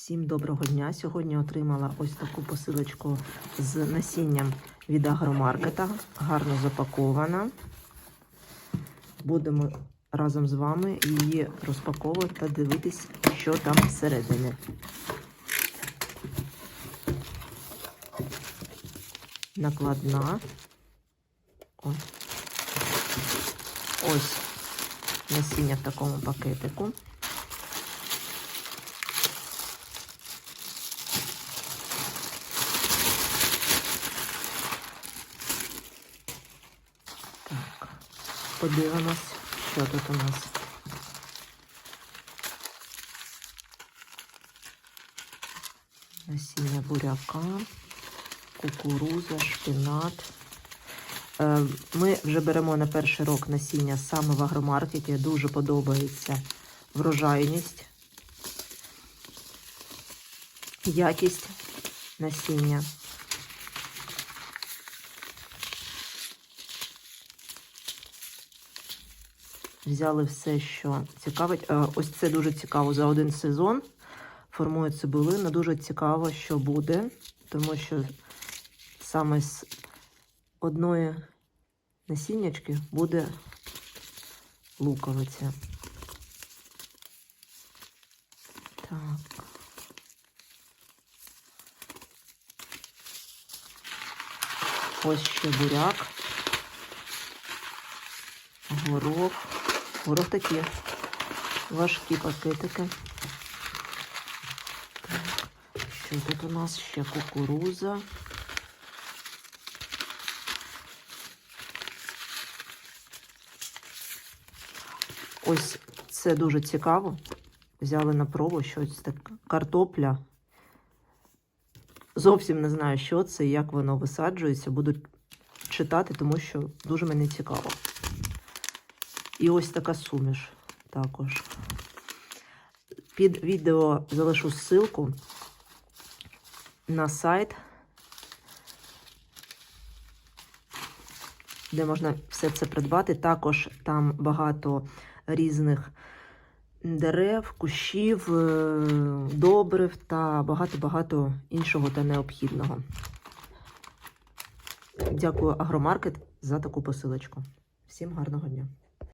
Всім доброго дня. Сьогодні отримала ось таку посилочку з насінням від агромаркета. Гарно запакована. Будемо разом з вами її розпаковувати та дивитись, що там всередині. Накладна. Ось. Ось насіння в такому пакетику. Подивимось, що тут у нас. Насіння буряка, кукуруза, шпинат. Е, Ми вже беремо на перший рок насіння саме в агромаркеті. Дуже подобається врожайність, якість насіння. Взяли все, що цікавить. Е, Ось це дуже цікаво за один сезон. Формує цибулину. Дуже цікаво, що буде, тому що саме з одної насіннячки буде луковиця. Так. Ось ще буряк. Горох. Горох такі важкі пакетики. Так. Що тут у нас ще кукуруза? Ось це дуже цікаво. Взяли на пробу щось так. Картопля. Зовсім не знаю, що це і як воно висаджується. Буду читати, тому що дуже мені цікаво. І ось така суміш також. Під відео залишу ссылку на сайт, де можна все це придбати. Також там багато різних дерев, кущів, е, добрив та багато-багато іншого та необхідного. Дякую Агромаркет за таку посилочку. Всім гарного дня!